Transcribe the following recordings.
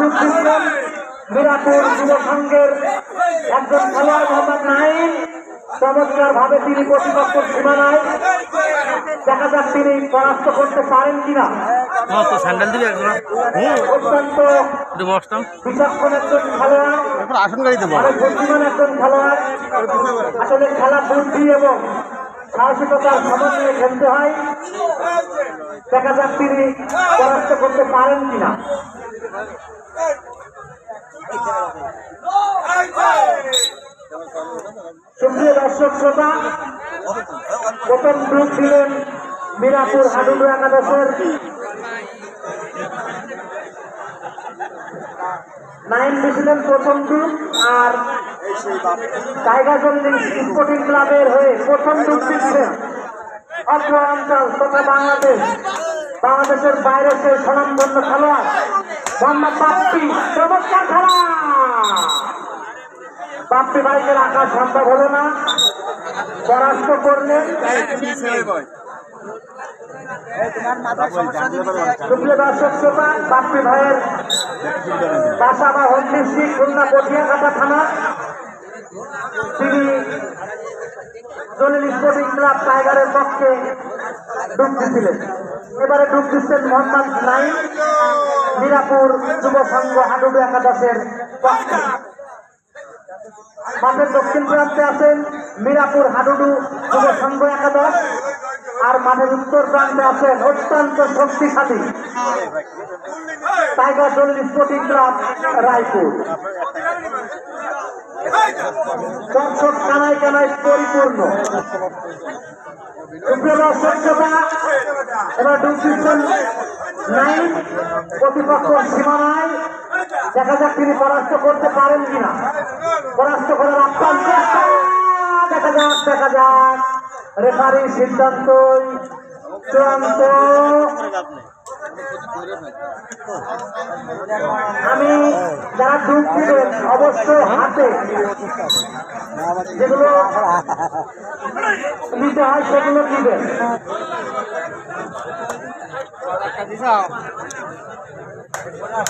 প্রথম যুগ দিচ্ছেন মিরাপুর যুব সংঘের একজন খেলোয়াড় মোহাম্মদ নাইম চমৎকার ভাবে তিনি প্রতিপক্ষ সীমানায় দেখা যাক তিনি পরাস্ত করতে পারেন কিনা। স্যান্ডেল দিবি অত্যন্ত বিচক্ষণ একজন খেলোয়াড়। আসন গাড়ি দেবো বুদ্ধিমান একজন খেলোয়াড়। আসলে খেলা বুদ্ধি এবং সাহসিকতার সমন্বয়ে খেলতে হয়। দেখা যাক তিনি পরাস্ত করতে পারেন কিনা। সুপ্রিয় দর্শক শ্রোতা, প্রথম গ্রুপ দিলেন মিরাপুর হাডুডু একাদশের নাইন দিয়েছিলেন প্রথম গ্রুপ আর টাইগার স্পোর্টিং ক্লাবের হয়ে প্রথম গ্রুপ দিচ্ছেন অত্র অঞ্চল তথা বাংলাদেশ। বাংলাদেশের বাইরে সে স্বনামধন্য খেলোয়াড়। মোহাম্মদ বাপ্পি চমৎকার খেলা। বাপ্পি ভাইকে রাখা সম্ভব হলো না। পরাস্ত সুপ্রিয় দর্শক, শ্রোতা, বাপ্পি ভাইয়ের বাসা বা হোম খুলনা পটিয়াঘাটা থানা। তিনি দলিল স্পোর্টিং ক্লাব টাইগারের পক্ষে ডুব দিচ্ছিলেন এবারে ডুব দিচ্ছেন মোহাম্মদ নাইম মিরাপুর যুব সংঘ হাডুডু একাদশের পক্ষে। মাঠের দক্ষিণ প্রান্তে আছেন মিরাপুর হাডুডু যুব সংঘ একাদশ আর মাঠের উত্তর প্রান্তে আছেন অত্যন্ত শক্তিশালী টাইগার দলিল স্পোর্টিং ক্লাব রায়পুর। দর্শক কানায় কানায় পরিপূর্ণ। এবার ঢুকছেন নাইন প্রতিপক্ষ সীমানায়। দেখা যাক তিনি পরাস্ত করতে পারেন কিনা। পরাস্ত করার চেষ্টা দেখা যাক দেখা যাক। রেফারি সিদ্ধান্তই চূড়ান্ত। আমি যারা দুধ দিবেন, অবশ্যই হাতে। যেগুলো নিতে হয়, সেগুলো দিবেন।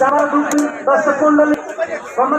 যারা দুধ দর্শক মন্ডলী এবং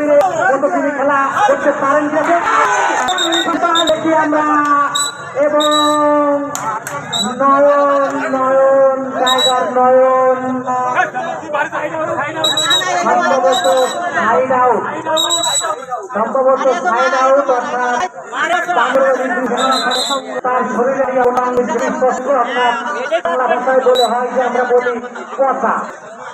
কবিরের মতো তিনি খেলা করতে পারেন দেখি আমরা। এবং নয়ন নয়ন, টাইগার নয়ন। সম্ভবত সাইড আউট সম্ভবত সাইড আউট অর্থাৎ আমরা বলি কথা।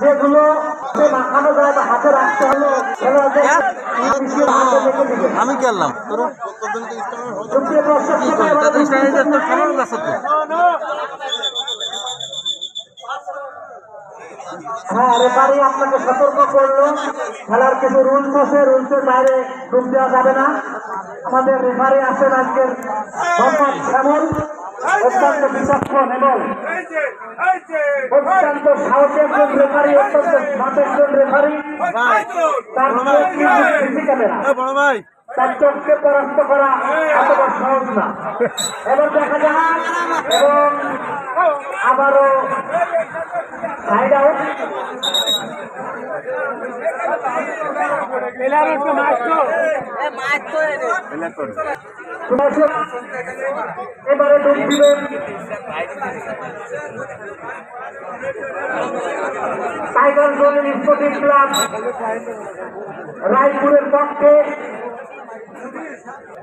যেগুলো রাখতে আমি তো হ্যাঁ আপনাকে সতর্ক করল খেলার কিছু বাইরে দেওয়া যাবে না আমাদের রেফারি আছেন আজকের মোহাম্মদ শ্যামল। অত্যন্ত বিচক্ষণ এবং অত্যন্ত সাহসী একজন রেফারি অত্যন্ত স্মার্ট একজন রেফারি তার তার চোখকে পরাস্ত করা সহজ না। এবার দেখা যাক এবং আবারও সাইড আউট এবারে ডুব দিবেন টাইগার জোনের স্পোর্টিং ক্লাব রায়পুরের পক্ষে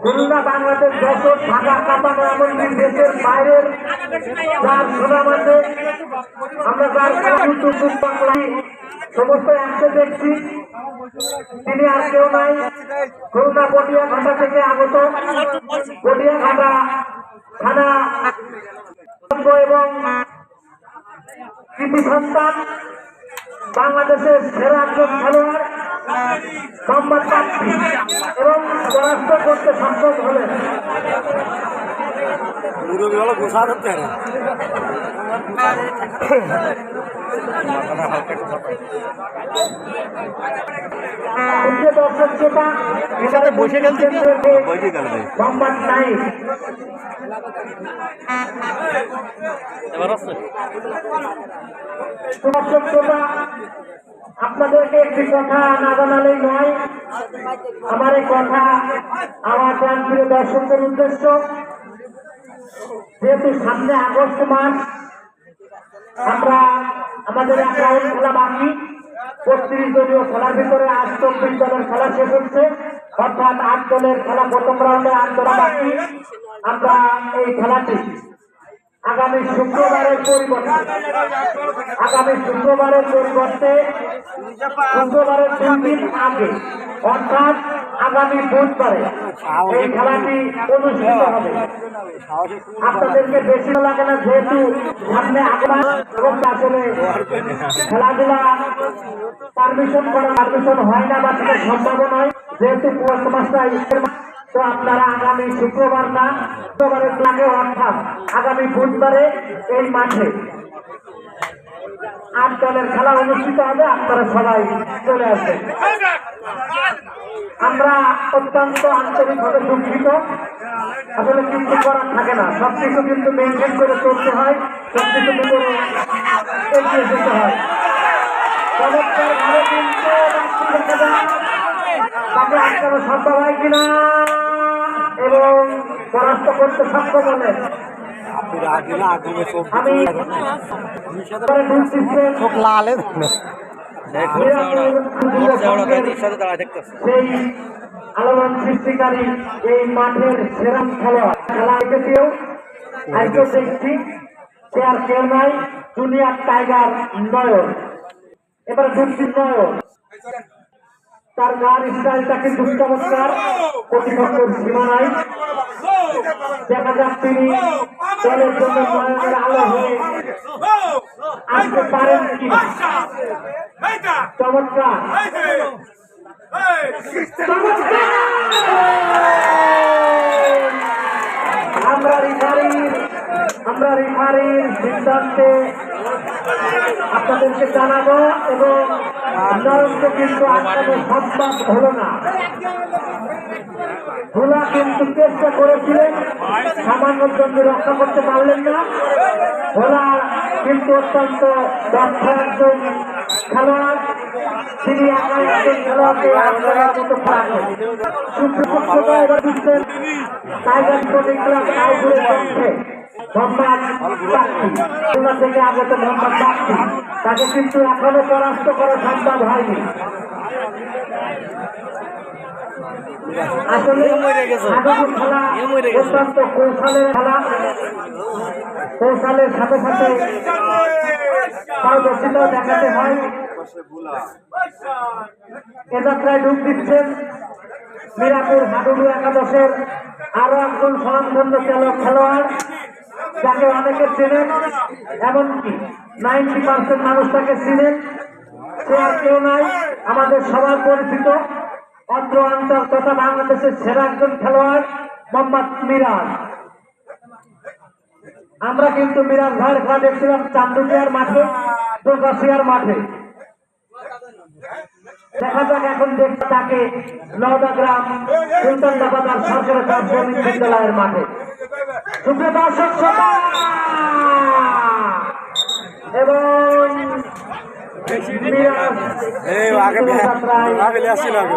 খুলনা বাংলাদেশ যশোর ঢাকা কাপানো এমনকি দেশের বাইরের যার আছে আমরা যার সমস্ত একসে দেখছি। তিনি আর কেউ নাই। খুলনা পটিয়া ঘাটা থেকে আগত। পটিয়া ঘাটা, থানা এবং কৃতি সন্তান, বাংলাদেশের সেরা একজন খেলোয়াড় সম্মান প্রার্থী এবং পরাস্ত করতে সক্ষম হলেন। দ্বিতীয় দর্শক শ্রোতা আপনাদেরকে একটি কথা না জানালেই নয় আমার এই কথা আমার প্রাণপ্রিয় দর্শকদের উদ্দেশ্য যেহেতু সামনে আগস্ট মাস আমরা আমাদের রাউন্ড খেলা বাকি। বত্রিশ দলীয় খেলার ভিতরে আট চব্বিশ দলের খেলা শেষ হচ্ছে। অর্থাৎ আট দলের খেলা প্রথম রাউন্ডে আট দল বাকি। আমরা এই খেলাটি আগামী শুক্রবারের পরিবর্তে আগামী শুক্রবারের পরিবর্তে শুক্রবারের তিন দিন আগে অর্থাৎ আগামী বুধবারে এই খেলাটি অনুষ্ঠিত হবে। আপনাদেরকে বেশি লাগে না যেহেতু সামনে আগমন এবং আসলে খেলাধুলা পারমিশন করা পারমিশন হয় না বা সেটা সম্ভব নয়। যেহেতু পোস্ট মাস্টার তো আপনারা আগামী শুক্রবার না শুক্রবারের আগে অর্থাৎ আগামী বুধবারে এই মাঠে আট দলের খেলা অনুষ্ঠিত হবে। আপনারা সবাই চলে আসবেন। আমরা অত্যন্ত আন্তরিকভাবে দুঃখিত। আসলে কিছু করার থাকে না। সবকিছু কিন্তু মেনটেন করে চলতে হয় সবকিছু করে এগিয়ে যেতে হয়। কিন্তু তাকে আটকানো সম্ভব হয় কিনা এবং পরাস্ত করতে সক্ষম হলেন আমি লালে সাথে দাঁড়ায় দেখতেছে। সেই আলোড়ন সৃষ্টিকারী এই মাঠের সেরা খেলোয়াড়। খেলা এসেছেও আজকে দেখছি। সে আর কেউ জুনিয়র টাইগার নয়ন। এবারে ঢুকছি নয়ন। তার গান স্টাইলটা কিন্তু চমৎকার প্রতিপক্ষের সীমা নাই। দেখা যাক তিনি দলের জন্য নয়নের আলো হয়ে আসতে পারেন কি? চমৎকার। আমরা রিফারির আমরা রিফারির সিদ্ধান্তে আপনাদেরকে জানাব এবং নরমকে কিন্তু আটকানো সম্ভব হলো না। ভোলা কিন্তু চেষ্টা করেছিলেন, সামান্য জন্য রক্ষা করতে পারলেন না। ভোলা কিন্তু অত্যন্ত দক্ষ একজন খেলোয়াড়। তিনি বাপ্পি তাকে কিন্তু এখনও পরাস্ত করা সম্ভব হয়নি। আসলে অত্যন্ত কৌশলের খেলা। কৌশলের সাথে সাথে পারদর্শিতাও দেখাতে হয়। এ যাত্রায় ডুব দিচ্ছেন মিরাপুর হাডুডু একাদশের আরও একজন স্বনামধন্য চালক খেলোয়াড় যাকে অনেকে চেনেন এমনকি নাইনটি পার্সেন্ট মানুষ তাকে চিনেন। সে আর কেউ নাই আমাদের সবার পরিচিত। অত্র অঞ্চল তথা বাংলাদেশের সেরা একজন খেলোয়াড় মোহাম্মদ মিরাজ। আমরা কিন্তু মিরাজ ভাইয়ের খেলা দেখছিলাম চান্দুকিয়ার মাঠে, দুর্গাশিয়ার মাঠে। দেখা যাক এখন দেখতে থাকে নওদা গ্রাম, সুলতান বাজার সরকারি বিদ্যালয়ের মাঠে। সুপ্রিয় দর্শক এবং আগে আসছিল আগে